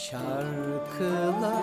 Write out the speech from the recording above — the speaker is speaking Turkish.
Şarkılar.